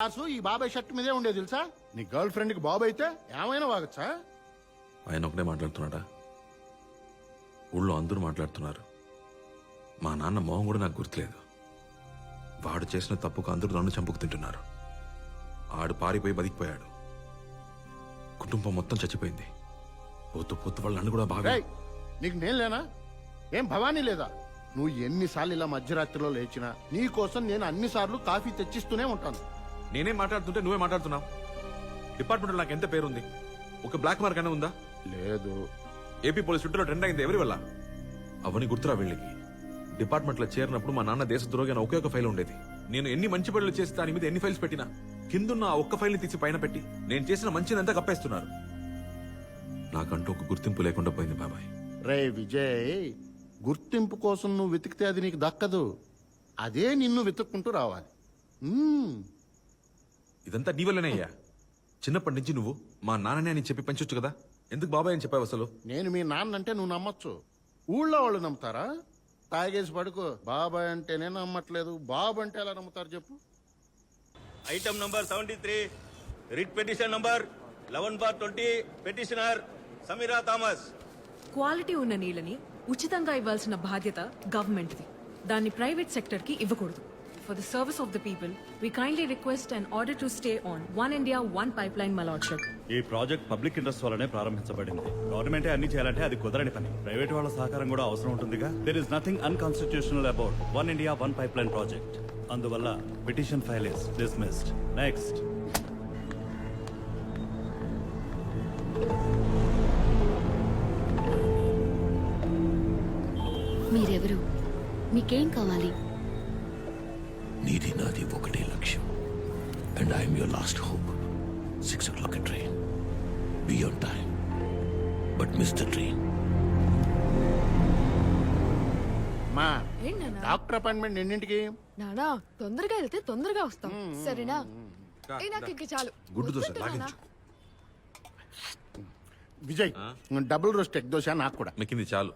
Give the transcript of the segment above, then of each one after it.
Class ఈ బాబాయ్ shirt మీదే ఉండేది తెలుసా? నీ గర్ల్ ఫ్రెండ్కి బాబు అయితే? ఏమైనా వాగచ్చా? ఆయన ఒకనే మాట్లాడుతున్నాడా? ఊళ్ళో అందరూ మాట్లాడుతున్నారు. మా నాన్న మొహం కూడా నాకు గుర్తులేదు. వాడు చేసిన తప్పుకు అందరూ నన్ను చంపుకు తింటున్నారు. ఆడు పారిపోయి బతికిపోయాడు. కుటుంబం మొత్తం చచ్చిపోయింది. పోతూ పోతూ వాళ్ళు నన్ను కూడా బాగా రేయ్ నీకు నేను లేనా? ఏం భవానీ లేదా? నువ్వు ఎన్నిసార్లు ఇలా మధ్యరాత్రిలో లేచినా నీ కోసం నేను అన్నిసార్లు కాఫీ తెచ్చిస్తూనే ఉంటాను. నేనేం మాట్లాడుతుంటే నువ్వే మాట్లాడుతున్నావు? డిపార్ట్మెంట్లో నాకు ఎంత పేరుంది? ఒక బ్లాక్ మార్క్ అనే ఉందా? లేదు. ఏపీ పోలీస్ చుట్టూలో ట్రెండ్ అయింది ఎవరి వల్ల? అవని గుర్తురా వీళ్ళకి. డిపార్ట్మెంట్లో చేరినప్పుడు మా నాన్న దేశద్రోగి అని ఒకే ఒక ఫైల్ ఉండేది. నేను ఎన్ని మంచి పనులు చేసి దాని మీద ఎన్ని ఫైల్స్ పెట్టినా కిందున్న ఆ ఒక్క ఫైల్ని తీసి పైన పెట్టి నేను చేసిన మంచినంతా కప్పేస్తున్నారు. నాకంటూ ఒక గుర్తింపు లేకుండా పోయింది బాబాయ్. రే విజయ్ గుర్తింపు కోసం నువ్వు వెతికితే అది నీకు దక్కదు. అదే నిన్ను వెతుక్కుంటూ రావాలి. ఇదంతా నీ వల్లనే అయ్యా. చిన్నప్పటి నుంచి నువ్వు మా నాన్ననే అని చెప్పి పెంచొచ్చు కదా. ఎందుకు బాబాయ్ అని చెప్పావు అసలు? నేను మీ నాన్న అంటే నువ్వు నమ్మొచ్చు. ఊళ్ళో వాళ్ళు నమ్ముతారా? తాగేసి పడుకో. బాబాయ్ అంటేనే నమ్మట్లేదు. బాబు అంటే ఎలా నమ్ముతారు చెప్పు. Item number seventy three writ petition number eleven bar twenty petitioner Sameera Thomas quality ఉన్న నీళ్ళని ఉచితంగా ఇవ్వాల్సిన బాధ్యత గవర్నమెంట్ది దాన్ని ప్రైవేట్ సెక్టర్కి ఇవ్వకూడదు. For the service of the people we kindly request and order to stay on one India one pipeline మలాడ్షక్ ఈ project public interest వల్లనే ప్రారంభించబడింది. గవర్నమెంటే అన్ని చేయాలంటే అది కుదరని పని. ప్రైవేట్ వాళ్ళ సహకారం కూడా అవసరం ఉంటుందిగా. There is nothing unconstitutional about one India one pipeline project అందువల్ల petition file is dismissed next మీరెవరు? మీకేం కావాలి? నీది నాది ఒకటే లక్ష్యం. And I'm your last hope six o'clock train be on time but miss the train మా డాక్టర్ అపాయింట్మెంట్ ఎన్నింటికి? నానా తొందరగా వెళ్తే తొందరగా వస్తాం. సరేనా? ఏ నాకు ఇంక చాలు. గుడ్డు దోశ వద్దు నాన్నా. లాగించు. Vijay double roast egg dosa నాకు కూడా. మిక్కింది చాలు.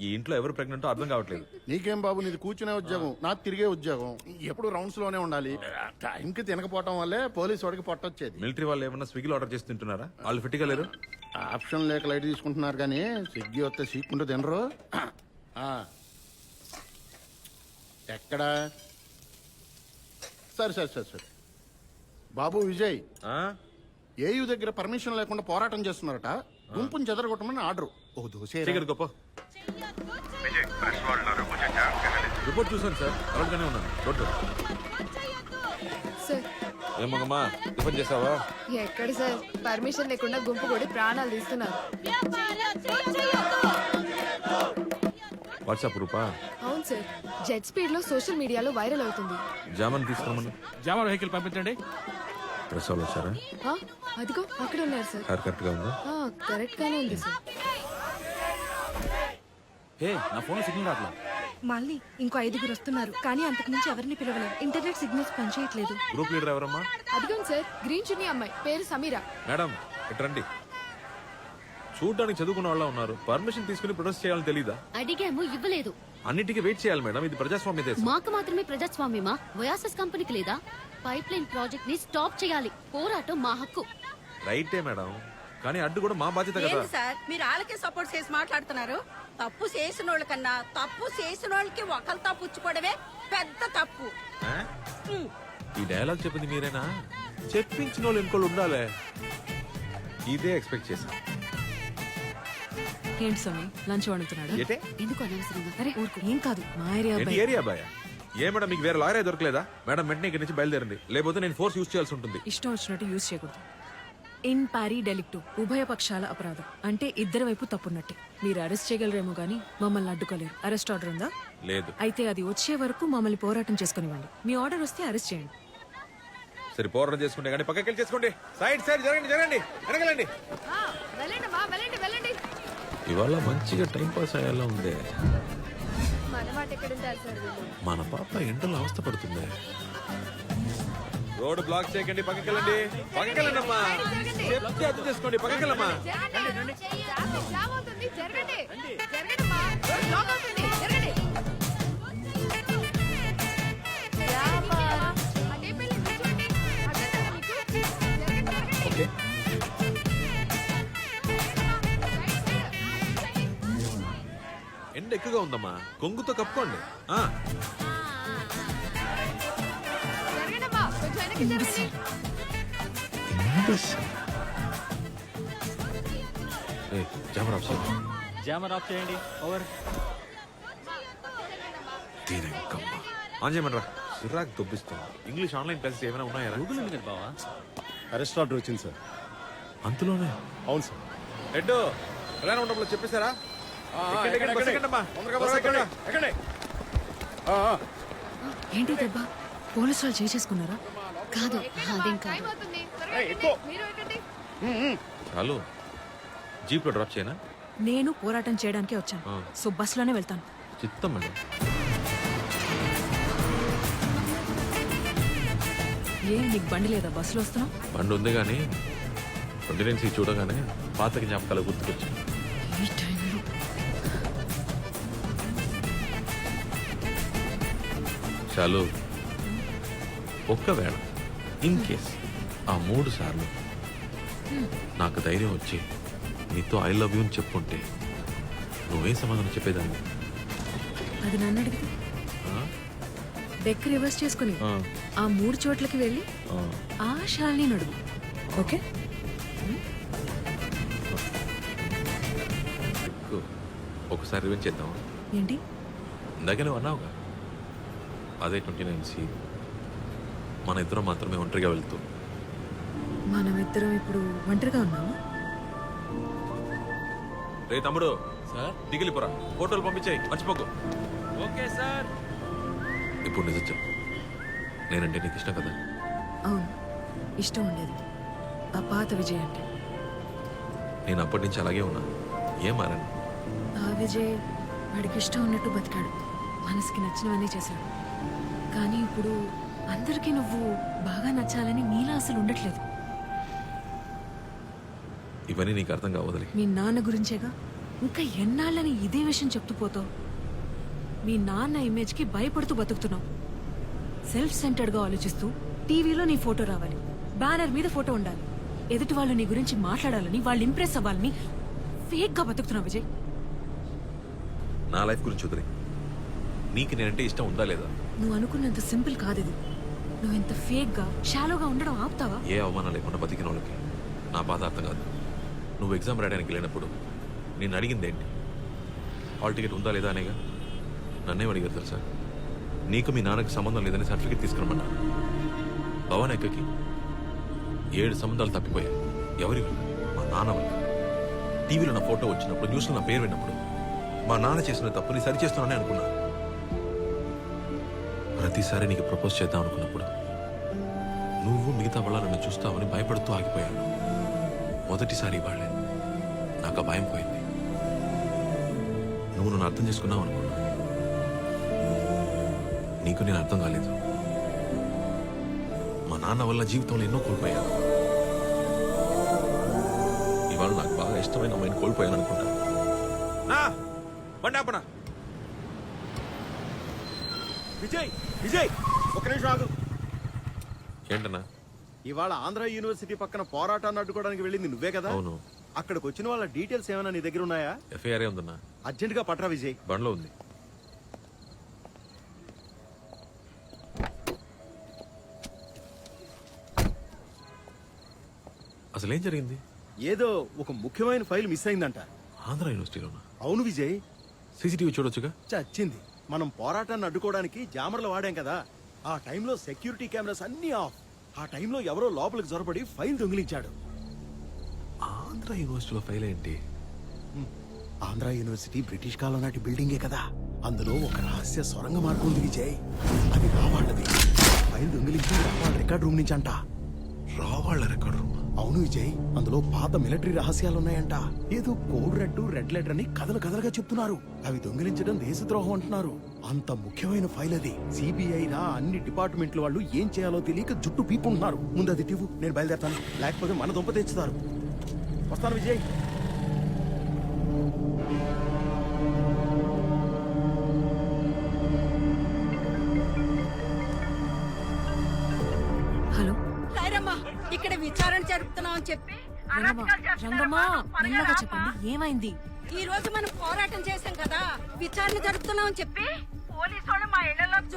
ఈ ఇంట్లో ఎవరు ప్రెగ్నెంటో అర్థం కావట్లేదు. నీకేం బాబు నీది కూర్చునే ఉద్యోగం నాకు తిరిగే ఉద్యోగం. ఎప్పుడు రౌండ్స్లోనే ఉండాలి. టైంకి తినకపోవటం వల్లే పోలీస్ వాడికి పొట్టొచ్చేది. మిలిటరీ వాళ్ళు ఏమన్నా స్విగ్గీలో ఆర్డర్ చేసి తింటున్నారా? వాళ్ళు ఫిట్గా లేరు? ఆప్షన్ లేక లైట్ తీసుకుంటున్నారు కానీ స్విగ్గీ వస్తే సీక్కుంటూ తినరు. ఆ. ఎక్కడా? సరే సరే సరే సరే. బాబు విజయ్. ఆ? ఏయు దగ్గర పర్మిషన్ లేకుండా పోరాటం చేస్తున్నారట. గుంపుని చెదరగొట్టమని ఆర్డర్. ఓ దోశ చీకటి గొప్ప. రిపోర్ట్ చూసాను సార్. అలర్ట్గానే ఉన్నాను. Road sir. ఏమమ్మా టిఫిన్ చేసావా? ఎక్కడ సార్? పర్మిషన్ లేకుండా గుంపు కూడా ప్రాణాలు తీస్తున్నారు. వాట్సాప్ రూపా అవును సార్. జెట్ స్పీడ్లో సోషల్ మీడియాలో వైరల్ అవుతుంది. జామన్ తీసుకురమ్మను. జామర్ వెహికల్ పంపించండి. ప్రెస్ వాళ్ళు వచ్చారా? ఆ, అదిగో అక్కడ ఉన్నారు సార్. కరెక్ట్గా ఉందా? కరెక్ట్ గానే ఉంది సార్. హే నా ఫోన్ సిగ్నల్ రాట్లా మళ్ళీ ఇంకో ఐదుగురు వస్తున్నారు కానీ అంతకు మించి ఎవరిని పిలవలేదు. ఇంటర్నెట్ సిగ్నల్స్ పనిచేయట్లేదు. గ్రూప్ లీడర్ ఎవరమ్మా? అదిగోండి సార్ గ్రీన్ చున్నీ అమ్మాయి పేరు సమీరా. మేడం ఇటు రండి. చూడడానికి చదువుకున్న వాళ్ళ ఉన్నారు. పర్మిషన్ తీసుకుని ప్రొటెస్ట్ చేయాలని తెలీదా? అడిగాము ఇవ్వలేదు. అన్నిటికీ వెయిట్ చేయాలి మేడం ఇది ప్రజాస్వామ్య దేశం. మాకు మాత్రమే ప్రజాస్వామ్యమా? వయాసస్ కంపెనీకి లేదా? పైప్ లైన్ ప్రాజెక్ట్ని స్టాప్ చేయాలి. పోరాటం మా హక్కు. రైటే మేడం. కానీ అడ్డు కూడా మా బాధ్యత కదా. ఏంటి సార్? మీరు వాళ్ళకే సపోర్ట్ చేసి మాట్లాడుతున్నారు? తప్పు చేసిన వాళ్ళకన్నా తప్పు చేసిన వాళ్ళకి ఒకరితో పుచ్చుకోవడమే పెద్ద తప్పు. ఆ? ఈ డైలాగ్ చెప్పింది మీరేనా? చెప్పించిన వాళ్ళు ఇంకోళ్ళు ఉండాలే. ఇదే ఎక్స్పెక్ట్ చేశాను ఏంటి స్వామి? లంచ్ వండుతున్నాడు? ఏటే? ఎందుకు అనవసరంగా? అరే ఊరుకో. ఏం కాదు మా ఏరియా ఏంటి ఏరియా బాయ్ ఏ మేడం మీకు వేరే లాయరే దొరకలేదా? మేడం వెంటనే ఇక్కడి నుంచి బయలుదేరండి లేకపోతే నేను ఫోర్స్ యూస్ చేయాల్సి ఉంటుంది. ఇష్టం వచ్చినట్టు యూజ్ చేయకూడదు. In pari delicto. ఉభయ పక్షాల అపరాధం. అంటే ఇద్దరి వైపు తప్పున్నట్టే. మీరు అరెస్ట్ చేయగలరేమో గానీ మమ్మల్ని అడ్డుకోలేరు. అరెస్ట్ ఆర్డర్ ఉందా? లేదు. అయితే అది వచ్చే వరకు మమ్మల్ని పోరాటం చేసుకునివ్వండి. మీ ఆర్డర్ వస్తే అరెస్ట్ చేయండి. సరే పోరాటం చేసుకుంటే కానీ పక్కకి వెళ్ళి చేసుకోండి. సైడ్ సైడ్ జరగండి జరగండి. వెనకలండి. వెళ్ళండి అమ్మా వెళ్ళండి వెళ్ళండి. ఇవాళ మంచిగా టైం పాస్ అయ్యేలా ఉంది. మన పాప ఎండలో అవస్థ పడుతుంది. రోడ్ బ్లాక్ చేయకండి పక్కకి వెళ్ళండి. పక్కకి వెళ్ళండి అమ్మా లబ్ధి అర్థం పక్కకెళ్ళమ్మా ఎండ ఎక్కువగా ఉందమ్మా. కొంగుతో కప్పుకోండి. ఆ. కొంచెం కెమెరా ఆఫ్ చేయి. జామర్ ఆఫ్ చేయండి. ఓవర్. ఆన్ చేయమనరా? సిరాక్ దొబ్బిస్తుంది. ఇంగ్లీష్ ఆన్లైన్ క్లాసెస్ ఏమైనా ఉన్నాయా? గూగుల్ ఉంది కదా బావా? అరెస్ట్ ఆర్డర్ వచ్చింది సార్. అంతలోనే అవును సార్. హెడ్ ఎలా ఉండప్పుడు చెప్పేశారా? ఎక్కండి, ఎక్కండి, బస్ ఎక్కండి. అమ్మా. బస్ ఎక్కండి. ఏంటి దెబ్బ? పోలీసు వాళ్ళు చేసేసుకున్నారా? కాదు అదేం కాదు. చాలు జీప్లో డ్రాప్ చేయనా? నేను పోరాటం చేయడానికే వచ్చాను. సో బస్సులోనే వెళ్తాను. చిత్తం మేడం ఏ నీకు బండి లేదా? బస్సులో వస్తున్నావు? బండి ఉంది కానీ కంటినెన్సీ చూడగానే పాత జ్ఞాపకాలు గుర్తుకొచ్చాయి. ఈ టైంలో. చాలు. ఒక్కవేళ ఇన్ కేస్ ఆ మూడు సార్లు నాకు ధైర్యం వచ్చి నీతో ఐ లవ్ యూ అని చెప్పుంటే నువ్వేం సమాధానం చెప్పేదాన్ని? అది నన్ను అడిగితే? డెక్ రివర్స్ చేసుకుని ఆ, మూడు చోట్లకి వెళ్ళి ఆ. శాలిని నడుగు ఓకే. ఒకసారి రివెంజ్ చేద్దాం ఏంటి? ఇందాక నువ్వు అన్నావుగా. అదే ట్వంటీ నైన్ సి మన ఇద్దరం మాత్రమే ఒంటరిగా వెళ్తూ. మనమిద్దరం ఇప్పుడు ఒంటరిగా ఉన్నాము? రే తమ్ముడు. సార్? దిగిలిపోరా ఫోటోలు పంపించాయి. మర్చిపోకు. Okay sir. ఇప్పుడు నిజం చెప్పు. నేనంటే నీకు ఇష్టం కదా? అవును. ఇష్టం ఉండేది. ఆ పాత విజయ్ అంటే. నేను అప్పటి నుంచి అలాగే ఉన్నా. ఏం మారాను? ఆ విజయ్ వాడికి ఇష్టం ఉన్నట్టు బతికాడు. మనసుకి నచ్చినవన్నీ చేశాడు. కానీ ఇప్పుడు అందరికీ నువ్వు బాగా నచ్చాలని నీలా అసలు ఉండట్లేదు. ఇవన్నీ నీకు అర్థం కావదలి. మీ నాన్న గురించేగా? ఇంకా ఎన్నాళ్ళని ఇదే విషయం చెప్తూ పోతావు? మీ నాన్న ఇమేజ్కి భయపడుతూ బతుకుతున్నావు. సెల్ఫ్ సెంటర్డ్గా ఆలోచిస్తూ టీవీలో నీ ఫోటో రావాలి. బ్యానర్ మీద ఫోటో ఉండాలి. ఎదుటి వాళ్ళు నీ గురించి మాట్లాడాలని వాళ్ళు ఇంప్రెస్ అవ్వాలని ఫేక్గా బతుకుతున్నావు విజయ్. నా లైఫ్ గురించి వదిలి. నీకు నేనంటే ఇష్టం ఉందా లేదా? నువ్వు అనుకున్నంత సింపుల్ కాదు ఇది నువ్వు ఇంత ఫేక్గా షాలోగా ఉండడం ఆపుతావా? ఏ అవమానం లేకుండా బతికిన వాళ్ళకి నా బాధ అర్థం కాదు. నువ్వు ఎగ్జామ్ రాయడానికి వెళ్ళినప్పుడు నేను అడిగింది ఏంటి? హాల్ టికెట్ ఉందా లేదా అనేగా? నన్నేం అడిగారు తెలుసా? నీకు మీ నాన్నకి సంబంధం లేదని సర్టిఫికేట్ తీసుకురమ్మన్నా. భవన్ ఎక్కకి ఏడు సంబంధాలు తప్పిపోయాయి. ఎవరి వల్ల? మా నాన్న వల్ల. టీవీలో నా ఫోటో వచ్చినప్పుడు న్యూస్లో నా పేరు విన్నప్పుడు మా నాన్న చేసిన తప్పుని సరిచేస్తున్నానని అనుకున్నా. ప్రతిసారి నీకు ప్రపోజ్ చేద్దాం అనుకున్నప్పుడు నువ్వు మిగతా వాళ్ళ నన్ను చూస్తావని భయపడుతూ ఆగిపోయాను. మొదటిసారి వాళ్ళే నాకు ఆ భయం పోయింది. నువ్వు నన్ను అర్థం చేసుకున్నావు అనుకున్నా. నీకు నేను అర్థం కాలేదు. మా నాన్న వల్ల జీవితంలో ఎన్నో కోల్పోయాను. ఇవాళ నాకు బాగా ఇష్టమైన అమ్మాయిని కోల్పోయాను అనుకుంటా. విజయ్! విజయ్! ఒక నిమిషం ఆగు. ఏంటన్నా? ఇవాళ ఆంధ్ర యూనివర్సిటీ పక్కన పోరాటాన్ని అడ్డుకోవడానికి వెళ్ళింది నువ్వే కదా? అవును. అక్కడికి వచ్చిన వాళ్ళ డీటెయిల్స్ ఏమైనా నీ దగ్గర ఉన్నాయా? ఎఫ్ఐఆర్ ఉందన్నా? అర్జెంట్గా పట్రా విజయ్. బండ్లో ఉంది. అసలు ఏం జరిగింది? ఏదో ఒక ముఖ్యమైన ఫైల్ మిస్ అయిందంట. ఆంధ్ర యూనివర్సిటీలోనా? అవును విజయ్. సీసీటీవీ చూడొచ్చుగా? చచ్చింది. మనం పోరాటాన్ని అడ్డుకోవడానికి జామర్లు వాడాం కదా. ఆ టైంలో సెక్యూరిటీ కెమెరాస్ అన్ని ఆఫ్. ఆ టైంలో ఎవరో లోపలికి జొరబడి ఫైల్ దొంగిలించాడు. ఆంధ్ర యూనివర్సిటీలో ఫెయిల్ ఏంటి? ఆంధ్ర యూనివర్సిటీ బ్రిటిష్ కాలం నాటి బిల్డింగే కదా. అందులో ఒక రహస్య సొరంగ మార్గం ఉంది విజయ్. అది రావాళ్ళది. ఫైల్ దొంగిలించి రావాళ్ళ రికార్డ్ రూమ్ నుంచి అంట. రావాళ్ళ రికార్డ్ రూమ్? అవును విజయ్ అందులో పాత మిలిటరీ రహస్యాలు ఉన్నాయంట ఏదో కోడ్ రెడ్ రెడ్ లెటర్ అని కథలు కథలుగా చెప్తున్నారు. అవి దొంగిలించడం దేశద్రోహం అంటున్నారు. అంత ముఖ్యమైన ఫైల్ అది. సిబిఐ రా అన్ని డిపార్ట్మెంట్ల వాళ్ళు ఏం చేయాలో తెలియక జుట్టు పీపుంటున్నారు. ముందు అది టివ్వు నేను బయలుదేరతాను. లేకపోతే మన దుంప తెచ్చుతారు. వస్తాను విజయ్. ఇక్కడ విచారణ జరుపుతున్నాం అని చెప్పి రంగమ్మా మెల్లగా చెప్పండి ఏమైంది? ఈ రోజు మనం పోరాటం చేశాం కదా విచారణ జరుపుతున్నాం అని చెప్పి పోలీసు మా ఇళ్ళలో